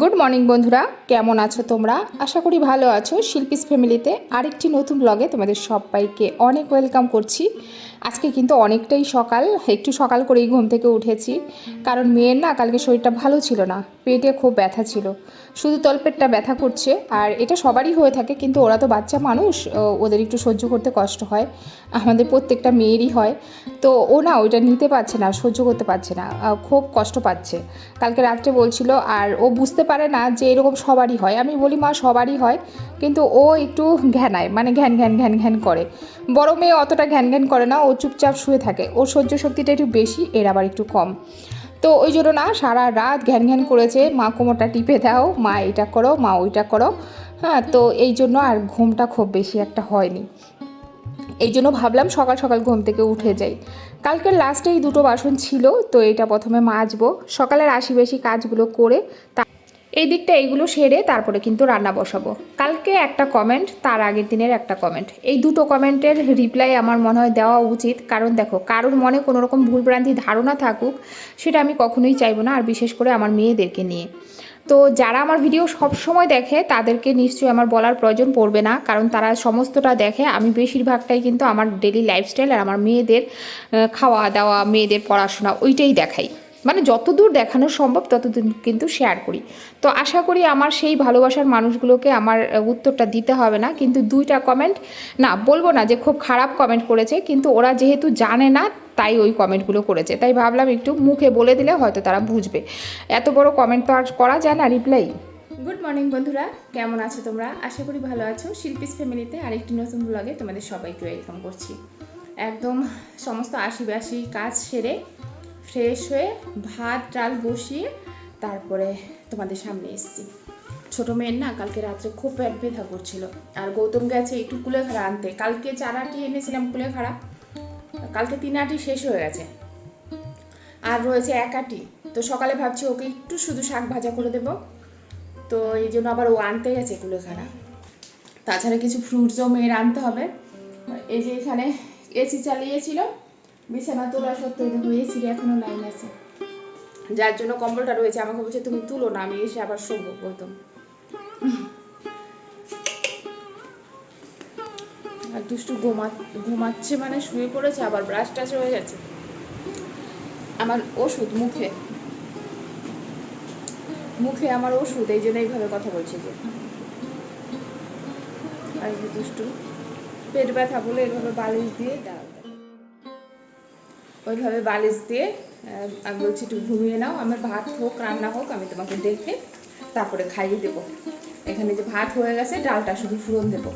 Good morning বন্ধুরা। কেমন আছো তোমরা? আশা করি ভালো আছো। শিল্পীস ফ্যামিলিতে আরেকটি নতুন ব্লগে তোমাদের সবাইকে অনেক ওয়েলকাম করছি। আজকে কিন্তু অনেকটাই সকাল, একটু সকাল করেই ঘুম থেকে উঠেছি। কারণ মেয়ের না কালকে শরীরটা ভালো ছিল না, পেটে খুব ব্যথা ছিল। শুধু তলপেটটা ব্যথা করছে, আর এটা সবারই হয়ে থাকে, কিন্তু ওরা তো বাচ্চা মানুষ ওদের একটু সহ্য করতে কষ্ট হয়। আমাদের প্রত্যেকটা মেয়েরই হয়। তো ও না ওইটা নিতে পারছে না, সহ্য করতে পারছে না খুব কষ্ট পাচ্ছে। কালকে রাত্রে বলছিল, আর ও বুঝতে পারে না যে এরকম সবারই হয়। আমি বলি, মা, সবারই হয়। কিন্তু ও একটু ঘ্যানায় মানে ঘ্যান ঘ্যান ঘ্যান ঘ্যান করে। বড় মেয়ে অতটা ঘ্যান ঘ্যান করে না ও চুপচাপ শুয়ে থাকে। ওর সহ্য শক্তিটা একটু বেশি, এর আবার একটু কম। তো ওই জন্য না, সারা রাত ঘ্যান ঘ্যান করেছে, মা, কোমরটা টিপে দাও, মা, এটা করো, মা, ওইটা করো। হ্যাঁ তো এই জন্য আর ঘুমটা খুব বেশি একটা হয়নি। এই জন্য ভাবলাম সকাল সকাল ঘুম থেকে উঠে যাই। কালকের লাস্টে এই দুটো বাসন ছিল, তো এটা প্রথমে মাজবো। সকালের আশি বেশি কাজগুলো করে এই দিকটা এইগুলো সেরে তারপরে কিন্তু রান্না বসাবো। কালকে একটা কমেন্ট তার আগের দিনের একটা কমেন্ট এই দুটো কমেন্টের রিপ্লাই আমার মনে হয় দেওয়া উচিত। কারণ দেখো, কারোর মনে কোনো রকম ভুলভ্রান্তি ধারণা থাকুক, সেটা আমি কখনোই চাইব না, আর বিশেষ করে আমার মেয়েদেরকে নিয়ে। তো যারা আমার ভিডিও সব সময় দেখে, তাদেরকে নিশ্চয়ই আমার বলার প্রয়োজন পড়বে না। কারণ তারা সমস্তটা দেখে, আমি বেশিরভাগটাই কিন্তু আমার ডেলি লাইফস্টাইল আর আমার মেয়েদের খাওয়া দাওয়া মেয়েদের পড়াশোনা, ওইটাই দেখাই। মানে যতদূর দেখানো সম্ভব, ততদূর কিন্তু শেয়ার করি। তো আশা করি আমার সেই ভালোবাসার মানুষগুলোকে আমার উত্তরটা দিতে হবে না। কিন্তু দুইটা কমেন্ট না, বলব না যে খুব খারাপ কমেন্ট করেছে, কিন্তু ওরা যেহেতু জানে না, তাই ওই কমেন্টগুলো করেছে। তাই ভাবলাম একটু মুখে বলে দিলে হয়তো তারা বুঝবে। এত বড় কমেন্ট তো আর করা যায় না, রিপ্লাই। গুড মর্নিং বন্ধুরা, কেমন আছো তোমরা? আশা করি ভালো আছো। শিল্পীস ফ্যামিলিতে আরেকটি নতুন ব্লগে তোমাদের সবাইকে ওয়েলকাম করছি। একদম সমস্ত আশি বাসি কাজ সেরে ফ্রেশ হয়ে ভাত, ডাল বসিয়ে তারপরে তোমাদের সামনে এসেছি। ছোটো মেয়ের না কালকে রাত্রে খুব পেট ব্যথা করছিল। আর গৌতম গেছে একটু কুলেখাড়া আনতে। কালকে চার আটি এনেছিলাম কুলেখাড়া। কালকে তিন আটি শেষ হয়ে গেছে। আর রয়েছে এক আটি। তো সকালে ভাবছি ওকে একটু শুধু শাক ভাজা করে দেবো। তো এই জন্য আবার ও আনতে গেছে কুলেখাড়া। তাছাড়া কিছু ফ্রুটসও মেয়ের আনতে হবে। এই যে এখানে এসি চালিয়েছিল। বিছানা তোলা সত্ত্বেও দেখো এসির এখনও লাইন আছে। যার জন্য কম্বলটা রয়েছে, আমাকে বলছে, তুমি তুলো না, আমি এসে আবার শোবো গৌতম আর দুষ্টু ঘুমা, ঘুমাচ্ছে মানে শুয়ে পড়েছে, আবার ব্রাশ টাশ হয়ে গেছে। আমার ওষুধ মুখে। মুখে আমার ওষুধ, এই জন্য এইভাবে কথা বলছে যে। আর দুষ্টু, পেট ব্যথা বলে এইভাবে বালিশ দিয়ে দাও। ওইভাবে বালিশ দিয়ে আমি বলছি একটু ঘুমিয়ে নাও আমার ভাত হোক রান্না হোক আমি তোমাকে দেখে তারপরে খাইয়ে দেবো। এখানে যে ভাত হয়ে গেছে ডালটা শুধু ফুরন দেবো।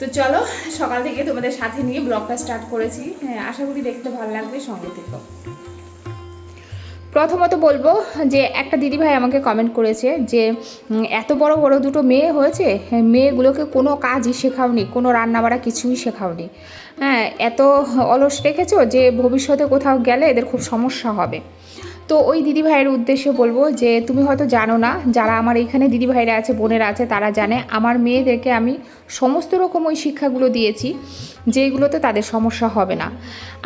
তো চলো সকাল থেকে তোমাদের সাথে নিয়ে ব্লগটা স্টার্ট করেছি। হ্যাঁ আশা করি দেখতে ভালো লাগবে সঙ্গে থেকো। প্রথমত বলব যে একটা দিদিভাই আমাকে কমেন্ট করেছে যে এত বড় বড় দুটো মেয়ে হয়েছে হ্যাঁ, মেয়েগুলোকে কোনো কাজই শেখাওনি কোনো রান্নাবাড়া কিছুই শেখাওনি। হ্যাঁ এত অলস রেখেছো যে ভবিষ্যতে কোথাও গেলে এদের খুব সমস্যা হবে। তো ওই দিদিভাইয়ের উদ্দেশ্যে বলব যে, তুমি হয়তো জানো না, যারা আমার এইখানে দিদিভাইরা আছে, বোনেরা আছে, তারা জানে, আমার মেয়েদেরকে আমি সমস্ত রকম ওই শিক্ষাগুলো দিয়েছি, যেগুলোতে তাদের সমস্যা হবে না।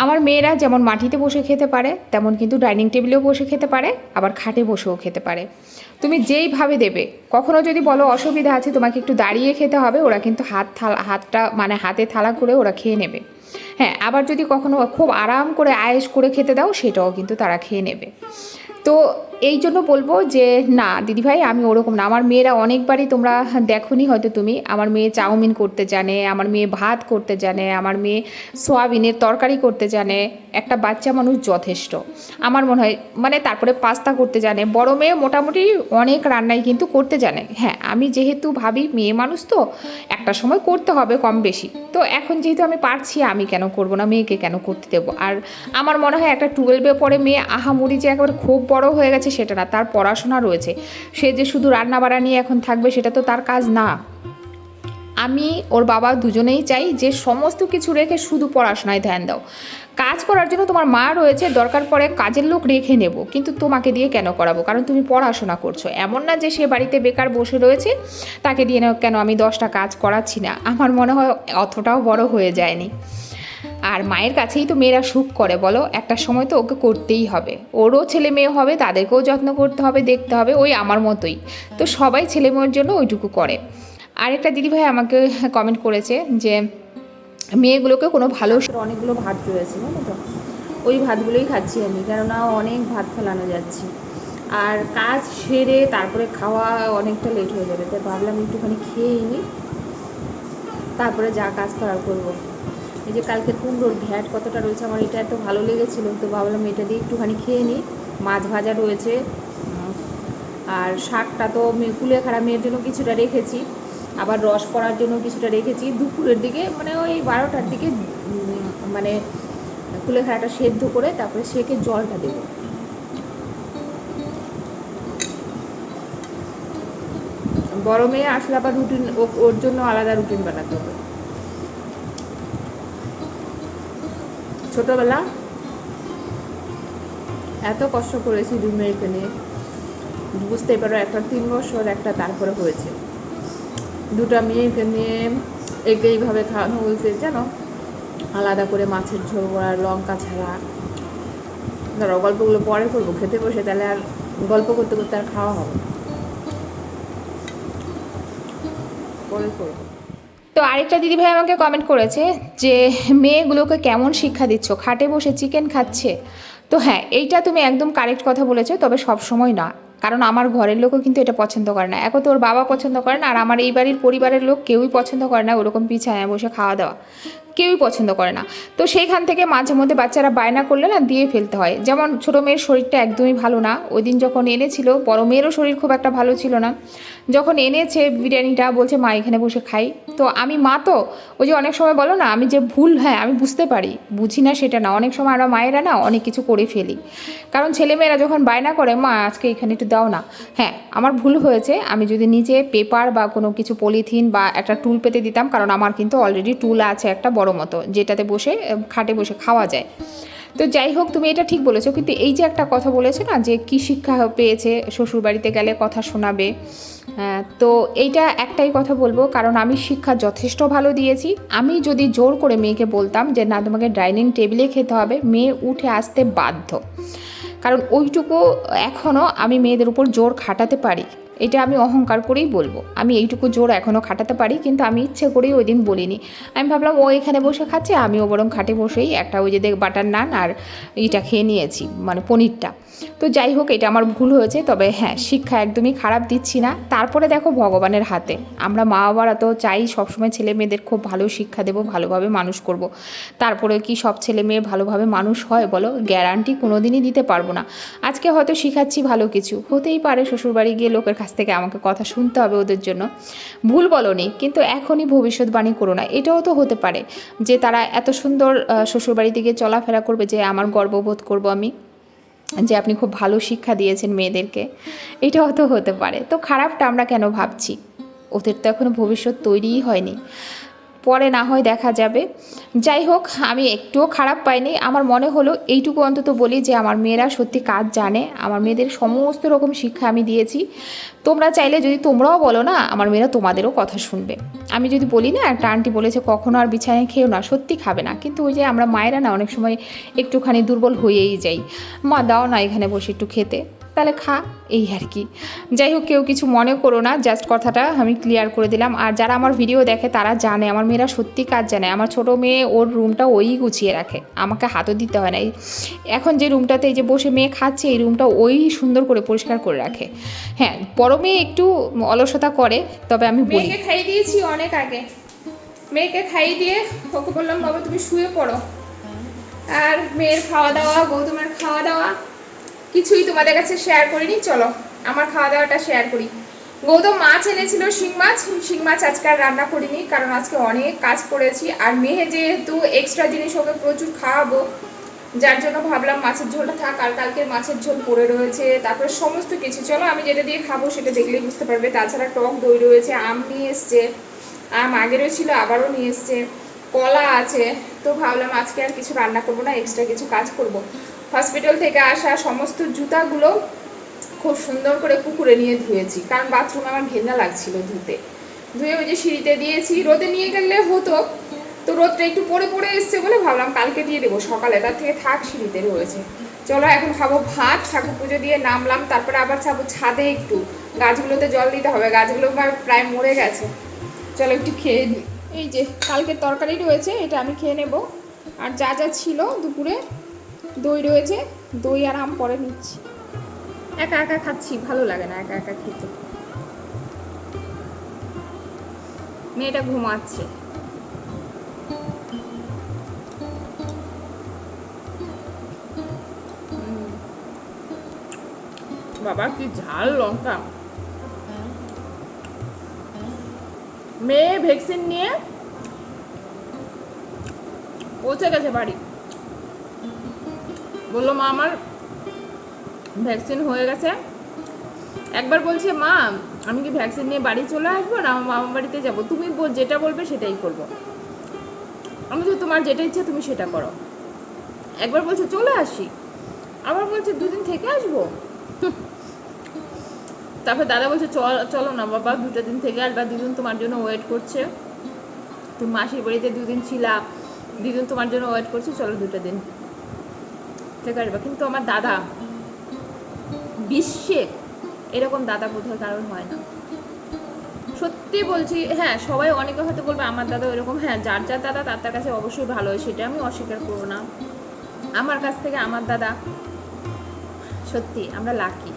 আমার মেয়েরা যেমন মাটিতে বসে খেতে পারে, তেমন কিন্তু ডাইনিং টেবিলেও বসে খেতে পারে, আবার খাটে বসেও খেতে পারে। তুমি যেইভাবে দেবে, কখনো যদি বলো অসুবিধা আছে, তোমাকে একটু দাঁড়িয়ে খেতে হবে, ওরা কিন্তু হাত থালা, হাতটা মানে হাতে থালা করে ওরা খেয়ে নেবে। হ্যাঁ আবার যদি কখনো খুব আরাম করে আয়েস করে খেতে দাও, সেটাও কিন্তু তারা খেয়ে নেবে। তো এই জন্য বলব যে, না, দিদিভাই, আমি ওরকম না। আমার মেয়েরা অনেকবারই তোমরা দেখোনি হয়তো তুমি। আমার মেয়ে চাউমিন করতে জানে, আমার মেয়ে ভাত করতে জানে, আমার মেয়ে সোয়াবিনের তরকারি করতে জানে। একটা বাচ্চা মানুষ যথেষ্ট। আমার মনে হয় মানে তারপরে পাস্তা করতে জানে। বড় মেয়ে মোটামুটি অনেক রান্নাই কিন্তু করতে জানে। হ্যাঁ আমি যেহেতু ভাবি মেয়ে মানুষ তো, একটা সময় করতে হবে কম বেশি। তো এখন যেহেতু আমি পারছি, আমি কেন করব না? মেয়েকে কেন করতে দেবো? আর আমার মনে হয় একটা টুয়েলভে পরে মেয়ে আহামুড়ি যে একেবারে খুব বড় হয়ে গেছে সেটা না, তার পড়াশোনা রয়েছে। সে যে শুধু রান্না বাড়া নিয়ে এখন থাকবে, সেটা তো তার কাজ না। আমি ওর বাবা দুজনেই চাই যে সমস্ত কিছু রেখে শুধু পড়াশোনায় ধ্যান দাও। কাজ করার জন্য তোমার মা রয়েছে, দরকার পড়ে কাজের লোক রেখে নেব, কিন্তু তোমাকে দিয়ে কেন করাবো? কারণ তুমি পড়াশোনা করছ। এমন না যে সে বাড়িতে বেকার বসে রয়েছে, তাকে দিয়ে কেন আমি দশটা কাজ করাচ্ছি না? আমার মনে হয় অতটাও বড় হয়ে যায়নি। আর মায়ের কাছেই তো মেয়েরা সুখ করে, বলো? একটা সময় তো ওকে করতেই হবে। ওরও ছেলে মেয়ে হবে, তাদেরকেও যত্ন করতে হবে, দেখতে হবে, ওই আমার মতোই। তো সবাই ছেলে মেয়ের জন্য ওইটুকু করে। আরেকটা দিদিভাই আমাকে কমেন্ট করেছে যে, মেয়েগুলোকে কোনো ভালো অনেকগুলো ভাত রয়েছে জানো তো? ওই ভাতগুলোই খাচ্ছি আমি, কেননা অনেক ভাত ফেলানো যাচ্ছে। আর কাজ সেরে তারপরে খাওয়া অনেকটা লেট হয়ে যাবে, তাই ভাবলাম একটুখানি খেয়েই নিই তারপরে যা কাজ করার করব। এই যে কালকে কুমড়োর ঘ্যাট কতটা রয়েছে আমার এটা এত ভালো লেগেছিলো, তো ভাবলাম এটা দিয়ে একটুখানি খেয়ে নিই। মাছ ভাজা রয়েছে আর শাকটা তো মে- কুলেখাড়া মেয়ের জন্য কিছুটা রেখেছি, আবার রস করার জন্য কিছুটা রেখেছি। দুপুরের দিকে মানে ওই বারোটার দিকে মানে কুলেখাড়াটা সেদ্ধ করে তারপরে সেকে জলটা দেবো। মেয়ে আসলে আবার রুটিন ওর জন্য আলাদা রুটিন বানাতে হবে। ছোটবেলা এত কষ্ট করেছি দু মেয়েকে নিয়ে। বুঝতেই পারো, একটা তিন বছর, একটা তারপরে হয়েছে। দুটা মেয়েকে নিয়ে একে এইভাবে খাওয়ানো হয়েছে, জানো? আলাদা করে মাছের ঝোল করা, লঙ্কা ছাড়া। ধরো, গল্পগুলো পরে করব, খেতে বসে, তাহলে আর গল্প করতে করতে আর খাওয়া হবে পরে করব। তো আরেকটা দিদিভাই আমাকে কমেন্ট করেছে যে, মেয়েগুলোকে কেমন শিক্ষা দিচ্ছ? খাটে বসে চিকেন খাচ্ছে? তো হ্যাঁ এইটা তুমি একদম কারেক্ট কথা বলেছ, তবে সব সময় না। কারণ আমার ঘরের লোকও কিন্তু এটা পছন্দ করে না। এখন তো ওর বাবা পছন্দ করে না, আর আমার এই বাড়ির পরিবারের লোক কেউই পছন্দ করে না ওরকম পিছায় বসে খাওয়া দাওয়া কেউই পছন্দ করে না। তো সেইখান থেকে মাঝে মধ্যে বাচ্চারা বায়না করলে না দিয়ে ফেলতে হয়। যেমন ছোটো মেয়ের শরীরটা একদমই ভালো না। ওই দিন যখন এনেছিল, বড় মেয়েরও শরীর খুব একটা ভালো ছিল না। যখন এনেছে বিরিয়ানিটা, বলছে, মা, এখানে বসে খাই। তো আমি মা তো, ওই যে অনেক সময় বলো না, আমি যে ভুল হ্যাঁ আমি বুঝতে পারি। বুঝি না সেটা না। অনেক সময় আমরা মায়েরা না অনেক কিছু করে ফেলি। কারণ ছেলেমেয়েরা যখন বায়না করে, মা, আজকে এখানে একটু দাও না। হ্যাঁ আমার ভুল হয়েছে। আমি যদি নিজে পেপার বা কোনো কিছু পলিথিন বা একটা টুল পেতে দিতাম, কারণ আমার কিন্তু অলরেডি টুল আছে, একটা বড় মতো যেটাতে বসে খাটে বসে খাওয়া যায়। তো যাই হোক তুমি এটা ঠিক বলেছ কিন্তু এই যে একটা কথা বলেছ না যে কী শিক্ষা পেয়েছে শ্বশুরবাড়িতে গেলে কথা শোনাবে আহ, তো এইটা একটাই কথা বলব কারণ আমি শিক্ষা যথেষ্ট ভালো দিয়েছি। আমি যদি জোর করে মেয়েকে বলতাম যে না তোমাকে ডাইনিং টেবিলে খেতে হবে মেয়ে উঠে আসতে বাধ্য। কারণ ওইটুকু এখনও আমি মেয়েদের উপর জোর খাটাতে পারি। এটা আমি অহংকার করেই বলব। আমি এইটুকু জোর এখনও খাটাতে পারি, কিন্তু আমি ইচ্ছে করেই ওই দিন বলিনি। আমি ভাবলাম ও এখানে বসে খাচ্ছে, আমিও বরং খাটে বসেই একটা ওই যে দেখ বাটার নান আর এটা খেয়ে নিয়েছি মানে পনিরটা। তো যাই হোক, এটা আমার ভুল হয়েছে, তবে হ্যাঁ শিক্ষা একদমই খারাপ দিচ্ছি না। তারপরে দেখো ভগবানের হাতে। আমরা মা বাবারা তো চাই সবসময় ছেলে মেয়েদের খুব ভালো শিক্ষা দেবো, ভালোভাবে মানুষ করব। তারপরে কি সব ছেলে মেয়ে ভালোভাবে মানুষ হয় বলো? গ্যারান্টি কোনো দিনই দিতে পারব না। আজকে হয়তো শিখাচ্ছি ভালো কিছু। হতেই পারে শ্বশুরবাড়ি গিয়ে লোকের কাছ থেকে আমাকে কথা শুনতে হবে ওদের জন্য। ভুল বলনি, কিন্তু এখনই ভবিষ্যৎবাণী করো না। এটাও তো হতে পারে যে তারা এত সুন্দর শ্বশুরবাড়িতে গিয়ে চলাফেরা করবে যে, আমার গর্ববোধ করব আমি। যে আপনি খুব ভালো শিক্ষা দিয়েছেন মেয়েদেরকে এটা অত হতে পারে। তো খারাপটা আমরা কেন ভাবছি? ওদের তো এখনও ভবিষ্যৎ তৈরিই হয়নি। পরে না হয় দেখা যাবে। যাই হোক, আমি একটুও খারাপ পাইনি। আমার মনে হলো এইটুকু অন্তত বলি যে, আমার মেয়েরা সত্যি কাজ জানে। আমার মেয়েদের সমস্ত রকম শিক্ষা আমি দিয়েছি। তোমরা চাইলে যদি তোমরাও বলো না, আমার মেয়েরা তোমাদেরও কথা শুনবে। আমি যদি বলি না একটা আন্টি বলেছে, কখনো আর বিছানায় খেও না, সত্যি খাবে না। কিন্তু ওই যে আমরা মায়েরা না, অনেক সময় একটুখানি দুর্বল হয়েই যাই। মা, দাও না এখানে বসে একটু খেতে। তাহলে খা, এই আর কি। যাই হোক, কেউ কিছু মনে করো না জাস্ট কথাটা আমি ক্লিয়ার করে দিলাম। আর যারা আমার ভিডিও দেখে, তারা জানে, আমার মেয়েরা সত্যি কাজ জানে। আমার ছোট মেয়ে, ওর রুমটা ওই গুছিয়ে রাখে। আমাকে হাতও দিতে হয় না। এখন যে রুমটাতে এই যে বসে মেয়ে খাচ্ছে, এই রুমটা ওই সুন্দর করে পরিষ্কার করে রাখে। হ্যাঁ বড় মেয়ে একটু অলসতা করে, তবে আমি মেয়েকে খাইয়ে দিয়েছি অনেক আগে। মেয়েকে খাইয়ে দিয়ে ওকে বললাম, বাবা, তুমি শুয়ে পড়ো। আর মেয়ের খাওয়া দাওয়া গৌতমের খাওয়া দাওয়া কিছুই তোমাদের কাছে শেয়ার করিনি, চলো আমার খাওয়া দাওয়াটা শেয়ার করি। গৌতম মাছ এনেছিল, শিং মাছ। শিং মাছ আজকে আর রান্না করিনি, কারণ আজকে অনেক কাজ করেছি। আর মেয়ে যেহেতু এক্সট্রা জিনিস ওকে প্রচুর খাওয়াবো, যার জন্য ভাবলাম মাছের ঝোলটা থাক, আর কালকের মাছের ঝোল পড়ে রয়েছে, তারপরে সমস্ত কিছু। চলো আমি যেটা দিয়ে খাব সেটা দেখলেই বুঝতে পারবে। তাছাড়া টক দই রয়েছে, আম নিয়ে এসছে, আম আগেরও ছিল, আবারও নিয়ে এসছে, কলা আছে। তো ভাবলাম আজকে আর কিছু রান্না করব না এক্সট্রা কিছু কাজ করব। হসপিটাল থেকে আসা সমস্ত জুতাগুলো খুব সুন্দর করে পুকুরে নিয়ে ধুয়েছি। কারণ বাথরুমে আমার ঘেন্না লাগছিল ধুতে। ধুয়ে ওই যে সিঁড়িতে দিয়েছি। রোদে নিয়ে গেলে হতো। তো রোদটা একটু পড়ে পড়ে এসছে বলে ভাবলাম কালকে দিয়ে দেবো। সকালে তার থেকে থাক, সিঁড়িতে রয়েছে। চলো এখন খাব ভাত, ঠাকুর পুজো দিয়ে নামলাম। তারপরে আবার যাব ছাদে একটু। গাছগুলোতে জল দিতে হবে। গাছগুলো প্রায় মরে গেছে। চলো একটু খেয়ে নিই এই যে কালকের তরকারি রয়েছে, এটা আমি খেয়ে নেব। আর যা যা ছিল দুপুরে দই রয়েছে, দই আর আম পরে নিচ্ছি। একা একা খাচ্ছি, ভালো লাগে না একা একা খেতে। মেয়েটা ঘুমাচ্ছে। বাবা কি ঝাল লঙ্কা। মেয়ে ভ্যাকসিন নিয়ে পৌঁছে গেছে বাড়ি। বলল, মা, আমার ভ্যাকসিন হয়ে গেছে। একবার বলছে, মা, আমি কি ভ্যাকসিন নিয়ে বাড়ি চলে আসব না? আমার মামা বাড়িতে যাব। তুমি যেটা বলবে সেটাই করব। আমি তো তোমার যেটা ইচ্ছা তুমি সেটা করো। একবার বলছে, চলে আসি। আবার বলছে, দুদিন থেকে আসব? তারপর দাদা বলছে চল চলো না বাবা, দুটো দিন থেকে আসবা। দিদুন তোমার জন্য ওয়েট করছে। তুমি মাসির বাড়িতে দুদিন ছিলা। দিদুন তোমার জন্য ওয়েট করছে। চলো দুটো দিন। থেকে আসবা কিন্তু আমার দাদা, বিশ্বে এরকম দাদা বোধহয় কারণ হয় না। সত্যি বলছি হ্যাঁ সবাই অনেকে হয়তো বলবে, আমার দাদা এরকম হ্যাঁ যার যার দাদা, তার তার কাছে অবশ্যই ভালো হয়, সেটা আমি অস্বীকার করব না। আমার কাছ থেকে আমার দাদা, সত্যি আমরা লাকি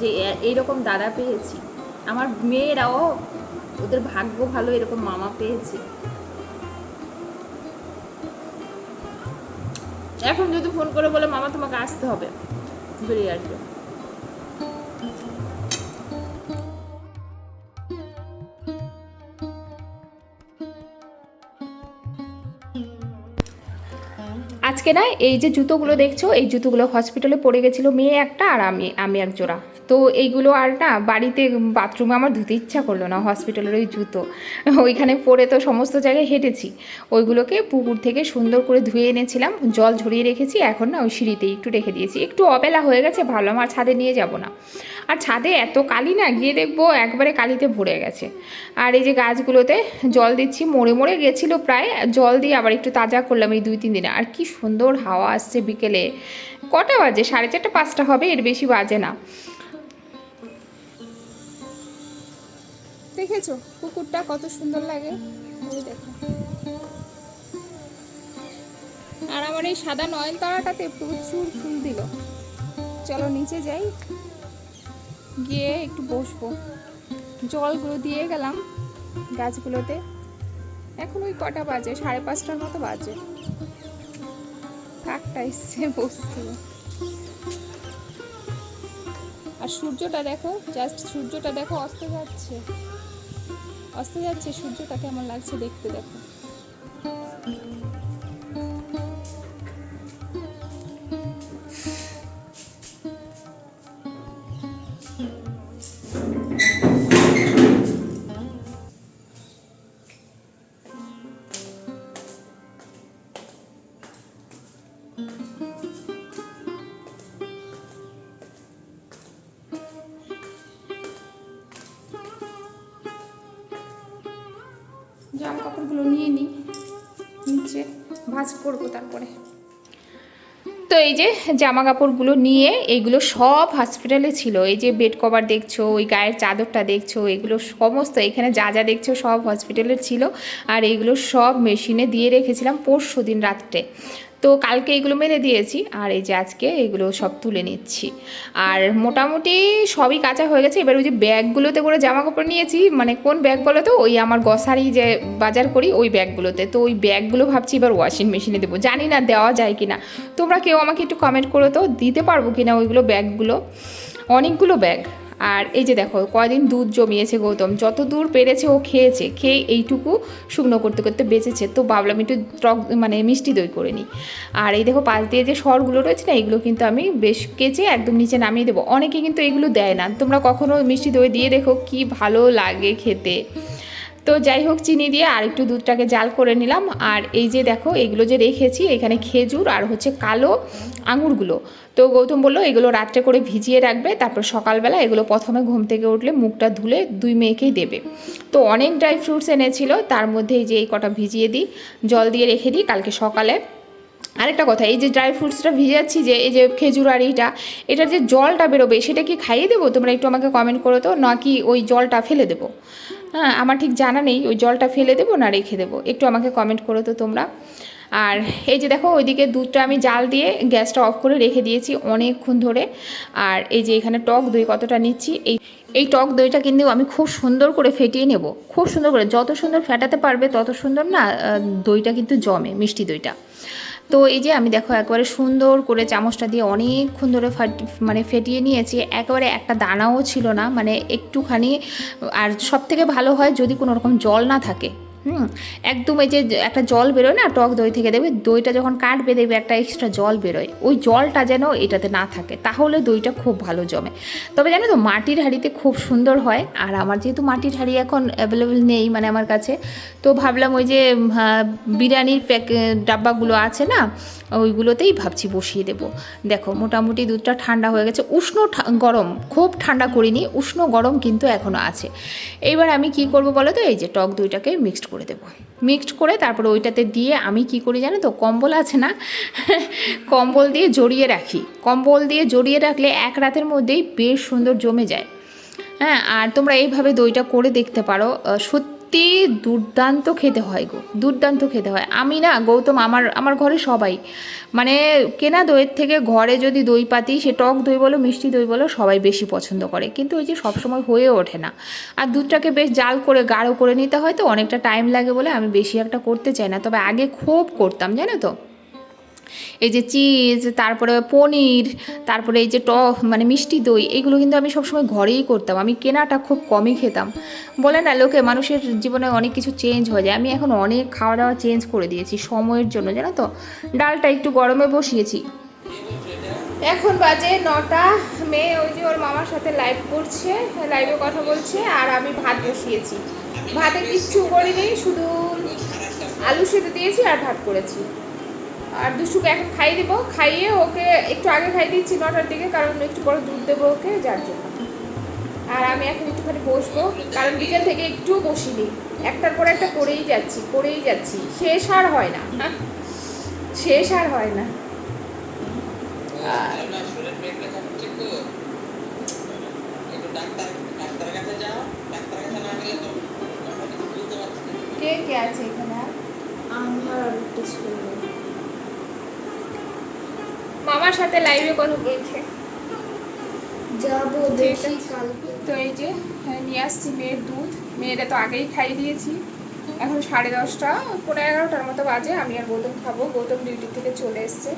যে এইরকম দাদা পেয়েছি। আমার মেয়েরাও, ওদের ভাগ্য ভালো, এরকম মামা পেয়েছে। এখন যদি ফোন করে বলে, মামা, তোমাকে আসতে হবে। বেরিয়ে আসবে। আজকে না, এই যে জুতোগুলো দেখছ, এই জুতোগুলো হসপিটালে পড়ে গেছিল মেয়ে একটা আর আমি আমি এক জোড়া। তো এইগুলো আর না বাড়িতে বাথরুমে আমার ধুতে ইচ্ছা করল না, হসপিটালের ওই জুতো। ওইখানে পরে তো সমস্ত জায়গায় হেঁটেছি। ওইগুলোকে পুকুর থেকে সুন্দর করে ধুয়ে এনেছিলাম, জল ঝরিয়ে রেখেছি, এখন না ওই সিঁড়িতেই একটু রেখে দিয়েছি। একটু অবেলা হয়ে গেছে ভালো আমার ছাদে নিয়ে যাব না। আর ছাদে এত কালি না, গিয়ে দেখব একবারে কালিতে ভরে গেছে। আর এই যে গাছগুলোতে জল দিচ্ছি, মরে মরে গেছিল প্রায়, জল দিয়ে আবার একটু তাজা করলাম এই দুই তিন দিনে। আর কি সুন্দর হাওয়া আসছে বিকেলে। কটা বাজে? সাড়ে চারটে, পাঁচটা হবে, এর বেশি বাজে না। দেখেছ? কুকুরটা কত সুন্দর লাগে। আর আমার এই সাদা নয়নতারাটাতে প্রচুর ফুল দিল। চলো নিচে যাই। গিয়ে একটু বসবো। জলগুলো দিয়ে গেলাম গাছগুলোতে। এখন ওই কটা বাজে? সাড়ে পাঁচটার মতো বাজে। কাকটা এসছে বসতে আর সূর্যটা দেখো জাস্ট সূর্যটা দেখো, অস্ত যাচ্ছে। অস্ত যাচ্ছে সূর্যটা কেমন লাগছে দেখতে দেখো। যে জামা কাপড়গুলো নিয়ে এইগুলো সব হসপিটালে ছিল। এই যে বেড কভার দেখছ, ওই গায়ের চাদরটা দেখছ, এগুলো সমস্ত এখানে যা যা দেখছ সব হসপিটালের ছিল। আর এইগুলো সব মেশিনে দিয়ে রেখেছিলাম পরশু দিন রাত্রে। তো কালকে এগুলো মেলে দিয়েছি, আর এই যে আজকে এগুলো সব তুলে নিচ্ছি। আর মোটামুটি সবই কাঁচা হয়ে গেছে, এবার ওই যে ব্যাগগুলোতে করে জামা কাপড় নিয়েছি মানে কোন ব্যাগ বলো তো, ওই আমার গসারি যে বাজার করি, ওই ব্যাগগুলোতে। তো ওই ব্যাগগুলো ভাবছি এবার ওয়াশিং মেশিনে দেবো। জানি না দেওয়া যায় কি না তোমরা কেউ আমাকে একটু কমেন্ট করো তো, দিতে পারব কি না ওইগুলো ব্যাগগুলো? অনেকগুলো ব্যাগ। আর এই যে দেখো, কয়দিন দুধ জমিয়েছে গৌতম, যত দূর পেরেছে ও খেয়েছে, খেয়ে এইটুকু শুকনো করতে করতে বেঁচেছে, তো ভাবলাম একটু টক মানে মিষ্টি দই করে নিই। আর এই দেখো, পাশ দিয়ে যে সরগুলো রয়েছে না, এগুলো কিন্তু আমি বেশ কেচে একদম নিচে নামিয়ে দেবো। অনেকে কিন্তু এগুলো দেয় না। তোমরা কখনো মিষ্টি দই দিয়ে দেখো কি ভালো লাগে খেতে। তো যাই হোক, চিনি দিয়ে আর একটু দুধটাকে জাল করে নিলাম। আর এই যে দেখো, এগুলো যে রেখেছি, এখানে খেজুর আর হচ্ছে কালো আঙুরগুলো। তো গৌতম বলল, এগুলো রাত্রে করে ভিজিয়ে রাখবে, তারপর সকালবেলা এগুলো প্রথমে ঘুম থেকে উঠলে মুখটা ধুলে দুই মেয়েকেই দেবে। তো অনেক ড্রাই ফ্রুটস এনেছিল, তার মধ্যে এই যে এই কটা ভিজিয়ে দিই, জল দিয়ে রেখে দিই কালকে সকালে। আরেকটা কথা, এই যে ড্রাই ফ্রুটসটা ভিজাচ্ছি যে, এই যে খেজুর আর এইটা, এটার যে জলটা বেরোবে, সেটা কি খাইয়ে দেবো? তোমরা একটু আমাকে কমেন্ট করো তো, নাকি ওই জলটা ফেলে দেবো? হ্যাঁ আমার ঠিক জানা নেই। ওই জলটা ফেলে দেবো না রেখে দেবো। একটু আমাকে কমেন্ট করো তো তোমরা। আর এই যে দেখো, ওইদিকে দুধটা আমি জাল দিয়ে গ্যাসটা অফ করে রেখে দিয়েছি অনেকক্ষণ ধরে। আর এই যে এখানে টক দই কতটা নিচ্ছি, এই এই টক দইটা কিন্তু আমি খুব সুন্দর করে ফেটিয়ে নেব। খুব সুন্দর করে, যত সুন্দর ফেটাতে পারবে তত সুন্দর না দইটা কিন্তু জমে, মিষ্টি দইটা। তো এই যে আমি দেখো একবারে সুন্দর করে চামচটা দিয়ে অনেকক্ষণ ধরে মানে ফেটিয়ে নিয়েছি। একেবারে একটা দানাও ছিল না মানে একটুখানি, আর সব থেকে ভালো হয় যদি কোনো রকম জল না থাকে। হুম, একদম এই যে একটা জল বেরোয় না, টক দই থেকে দেবে দইটা যখন কাটবে দেখবে একটা এক্সট্রা জল বেরোয়। ওই জলটা যেন এটাতে না থাকে, তাহলে দইটা খুব ভালো জমে। তবে জানো তো, মাটির হাঁড়িতে খুব সুন্দর হয়, আর আমার যেহেতু মাটির হাঁড়ি এখন অ্যাভেলেবেল নেই মানে আমার কাছে, তো ভাবলাম ওই যে বিরিয়ানির প্যাক ডাব্বাগুলো আছে না, ওইগুলোতেই ভাবছি বসিয়ে দেবো। দেখো, মোটামুটি দুধটা ঠান্ডা হয়ে গেছে, উষ্ণ গরম, খুব ঠান্ডা করিনি, উষ্ণ গরম কিন্তু এখনও আছে। এইবার আমি কি করব বলো তো, এই যে টক দইটাকে মিক্সড করে দেবো। মিক্সড করে তারপর ওইটাতে দিয়ে আমি কি করি জানো তো কম্বল আছে না কম্বল দিয়ে জড়িয়ে রাখি। কম্বল দিয়ে জড়িয়ে রাখলে এক রাতের মধ্যেই বেশ সুন্দর জমে যায়। হ্যাঁ আর তোমরা এইভাবে দইটা করে দেখতে পারো। আহ, সত্যি দুর্দান্ত খেতে হয় গো, দুর্দান্ত খেতে হয়। আমি না গৌতম, আমার আমার ঘরে সবাই। মানে কেনা দইয়ের থেকে ঘরে যদি দই পাতি, সে টক দই বলো, মিষ্টি দই বলো, সবাই বেশি পছন্দ করে। কিন্তু ওই যে সবসময় হয়ে ওঠে না। আর দুধটাকে বেশ জাল করে, গাঢ় করে নিতে হয় তো, অনেকটা টাইম লাগে বলে আমি বেশি একটা করতে চাই না। তবে আগে খুব করতাম, জানো তো? এই যে চিজ, তারপরে পনির, তারপরে এই যে টক মানে মিষ্টি দই, এগুলো কিন্তু আমি সবসময় ঘরেই করতাম। আমি কেনাটা খুব কমই খেতাম। বলে না, লোকে মানুষের জীবনে অনেক কিছু চেঞ্জ হয়ে যায়। আমি এখন অনেক খাওয়া দাওয়া চেঞ্জ করে দিয়েছি সময়ের জন্য, জানো তো? ডালটা একটু গরমে বসিয়েছি। এখন বাজে নটা, মেয়ে ওই যে ওর মামার সাথে লাইভ করছে লাইভে কথা বলছে, আর আমি ভাত বসিয়েছি। ভাতে কিচ্ছু করিনি, শুধু আলু সেদ্ধ দিয়েছি আর ভাত করেছি। আর দুষ্টুকে এখন খাইয়ে দেবো। খাইয়ে ওকে একটু আগে খাইয়ে দিচ্ছি নটার দিকে কারণ একটু পরে দুধ দেবো ওকে যার জন্য। আর আমি এখন একটুখানি বসবো কারণ বিকেল থেকে একটু বসিনি। একটার পর একটা করেই যাচ্ছি করেই যাচ্ছি। শেষ আর হয় না। শেষ আর হয় না। কে কে আছে এখানে? আমার টেস্ট করব মামার সাথে লাইভে কথা বলছে। যাব দেখি কালকে। তো এই যে হ্যাঁ, নিয়ে আসছি মেয়ের দুধ। মেয়েরা তো আগেই খাইয়ে দিয়েছি। এখন সাড়ে দশটা পনেরো এগারোটার মতো বাজে। আমি আর গৌতম খাব। গৌতম ডিউটি থেকে চলে এসছে।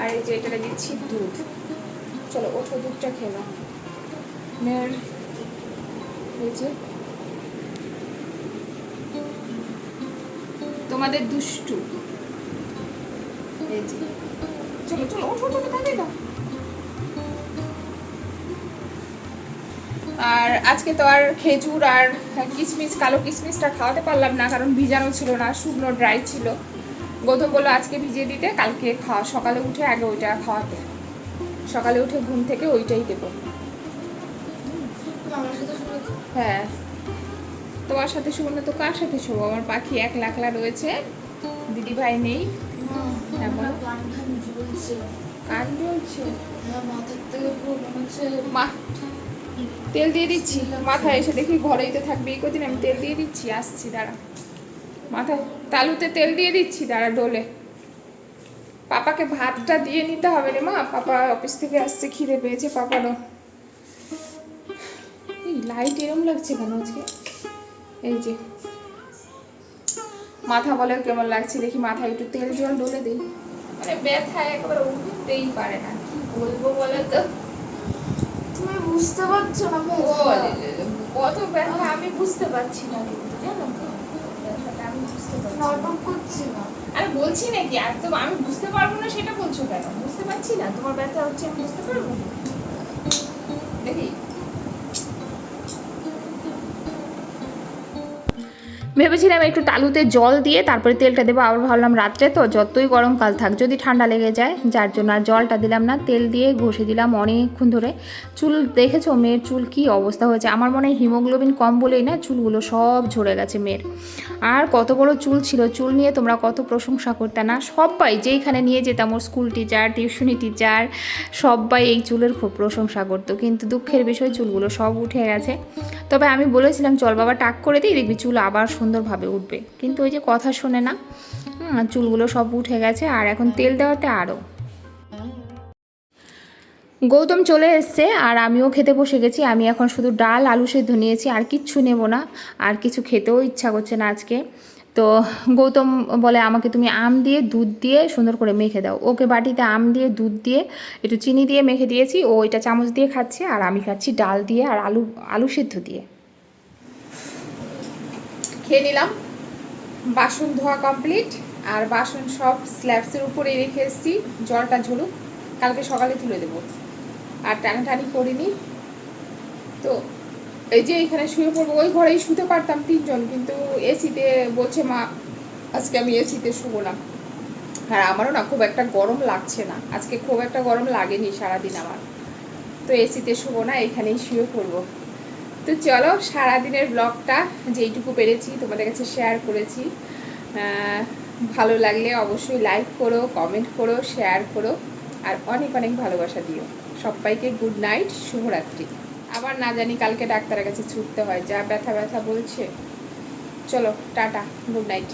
আর এই যে এটা দিচ্ছি দুধ। চলো ওঠো দুধটা খেয়ে নাও। মেয়ের এই যে তোমাদের দুষ্টু। এই যে। চলো চলো, ওঠো ওঠো দাও। আর আজকে তো আর খেজুর আর কিশমিশ, কালো কিশমিশটা খাওয়াতে পারলাম না, কারণ ভিজানো ছিল না, শুকনো ড্রাই ছিল। গৌতম বলল, আজকে ভিজিয়ে দিতে, কালকে খাওয়া, সকালে উঠে আগে ওইটা খাওয়াতে। সকালে উঠে ঘুম থেকে ওইটাই দেবো। হ্যাঁ। তোমার সাথে শুভ তো কার সাথে শুভ? আমার পাখি এক লাখলা রয়েছে দিদি ভাই নেই জ্বলছে কান জ্বলছে মাথার থেকে পুরো মনে হচ্ছে মা তেল দিয়ে দিচ্ছি। মাথায় এসে দেখি ঘরেই তো থাকবে। এই কদিন আমি তেল দিয়ে দিচ্ছি। আসছি দাঁড়া। মাথায় তালুতে তেল দিয়ে দিচ্ছি দাঁড়া ডোলে। পাপাকে ভাতটা দিয়ে নিতে হবে রে মা। পাপা অফিস থেকে আসছে খিদে পেয়েছে পাপারও। এই লাইট এরম লাগছে কেন আজকে? এই যে। মাথা বলে কেমন লাগছে? দেখি মাথায় একটু তেল জল ডলে দিই। মানে ব্যথা একবারে উঠতেই পারে না। কি বলব বলো তো? তুমি বুঝতে পারছ না কত ব্যথা আমি বুঝতে পারছি না কিন্তু জানো আমি বুঝতে পারছি না। নাটক করছি না। আরে বলছি নাকি? একদম আমি বুঝতে পারব না সেটা বলছো কেন? বুঝতে পারছি না? তোমার ব্যথা হচ্ছে আমি বুঝতে পারব? না। দেখি। ভেবেছিলাম একটু তালুতে জল দিয়ে তারপরে তেলটা দেবো, আবার ভাবলাম রাত্রে তো যতই গরমকাল থাক, যদি ঠান্ডা লেগে যায়, যার জন্য আর জলটা দিলাম না, তেল দিয়ে ঘষে দিলাম অনেকক্ষণ ধরে। চুল দেখেছ মেয়ের চুল কি অবস্থা হয়েছে? আমার মনে হয় হিমোগ্লোবিন কম বলেই না চুলগুলো সব ঝরে গেছে মেয়ের। আর কত বড় চুল ছিল, চুল নিয়ে তোমরা কত প্রশংসা করতে না? সবাই যেইখানে নিয়ে যেতাম, ওর স্কুল টিচার টিউশনি টিচার সবাই এই চুলের খুব প্রশংসা করতো। কিন্তু দুঃখের বিষয়, চুলগুলো সব উঠে গেছে। তবে আমি বলেছিলাম, চল বাবা, টাক করে দিই, দেখবি চুল আবার সুন্দরভাবে উঠবে। কিন্তু ওই যে কথা শোনে না চুলগুলো সব উঠে গেছে আর এখন তেল দেওয়াতে আরও। গৌতম চলে এসছে আর আমিও খেতে বসে গেছি। আমি এখন শুধু ডাল, আলু সেদ্ধ নিয়েছি, আর কিচ্ছু নেব না। আর কিছু খেতেও ইচ্ছা করছে না আজকে। তো গৌতম বলে, আমাকে তুমি আম দিয়ে, দুধ দিয়ে সুন্দর করে মেখে দাও। ওকে বাটিতে আম দিয়ে, দুধ দিয়ে, একটু চিনি দিয়ে মেখে দিয়েছি। ও এটা চামচ দিয়ে খাচ্ছে আর আমি খাচ্ছি ডাল দিয়ে আর আলু আলু সেদ্ধ দিয়ে। খেয়ে নিলাম। বাসন ধোয়া কমপ্লিট আর বাসন সব স্ল্যাবসের উপরে রেখে এসেছি। জলটা ঝরুক, কালকে সকালে তুলে দেবো। আর টানাটানি করিনি। তো এই যে এখানে শুয়ে পড়ব, ওই ঘরেই শুতে পারতাম তিনজন, কিন্তু এসিতে বলছে, মা, আজকে আমি এসিতে শুবো না। আর আমারও না খুব একটা গরম লাগছে না। আজকে খুব একটা গরম লাগেনি সারাদিন আমার। তো এসিতে শুবো না, এখানেই শুয়ে পড়ব। তো চলো, সারাদিনের ব্লগটা যেইটুকু পেরেছি তোমাদের কাছে শেয়ার করেছি। ভালো লাগলে অবশ্যই লাইক করো কমেন্ট করো শেয়ার করো, আর অনেক অনেক ভালোবাসা দিও। সবাইকে গুড নাইট শুভরাত্রি। আবার না জানি কালকে ডাক্তারের কাছে ছুটতে হয়, যা ব্যথা ব্যথা বলছে। চলো, টাটা গুড নাইট